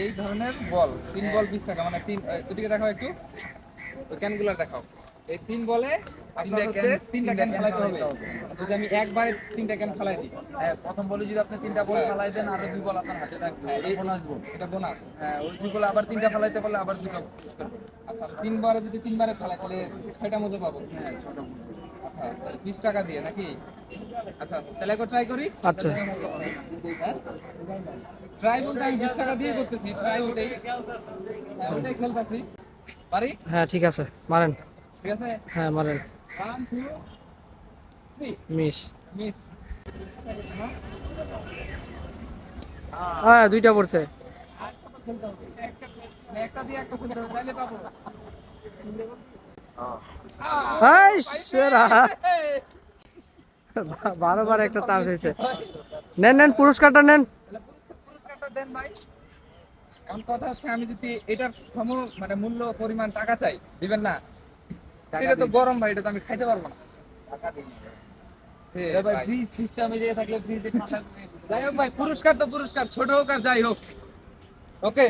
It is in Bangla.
এই ধরনের বল তিন বল বিশ টাকা মানে তিন ওদিকে দেখাও একটু। ওই ক্যানগুলো দেখাও। এই তিন বলে আপনার হচ্ছে তিনটা ক্যান ফেলাইতে হবে। যদি আমি একবারে তিনটা ক্যান ফেলাই দিই। হ্যাঁ প্রথম বলে যদি আপনি তিনটা বল ফেলাই দেন আর দুই বল আপনার হাতে থাকবে। হ্যাঁ, এই বোনাস বল। এটা বোনাস হ্যাঁ ওই দুই বলে আবার তিনটা ফেলাইতে পারলে আবার দুটো পুরস্কার আচ্ছা তিনবারে যদি তিনবারে ফেলাই তাহলে ছয়টা মতো পাবো? হ্যাঁ ছোট আচ্ছা বিশ টাকা দিয়ে নাকি? আচ্ছা তাহলে একবার ট্রাই করি। আচ্ছা। ট্রাই বলতে আমি বিশ টাকা দিয়ে করতেছি ট্রাই ওটাই। ওটাই খেলতেছি। পারি হ্যাঁ ঠিক আছে মারেন। ঠিক আছে? হ্যাঁ মারেন। One two three miss. Miss. হ্যাঁ দুইটা পড়ছে। একটা দিয়ে একটা খেলতে হবে তাইলে পাবো। এই সেরা। বারোবার একটা চান্স হয়েছে। নেন নেন পুরস্কারটা নেন। পুরস্কারটা দেন ভাই। এখন কথা হচ্ছে আমি যদি এটার সম মানে মূল্য পরিমাণ টাকা চাই দিবেন না? এটা তো গরম ভাই এটা তো আমি খাইতে পারব না। পুরস্কার তো পুরস্কার ছোট হোক আর যাই হোক। ওকে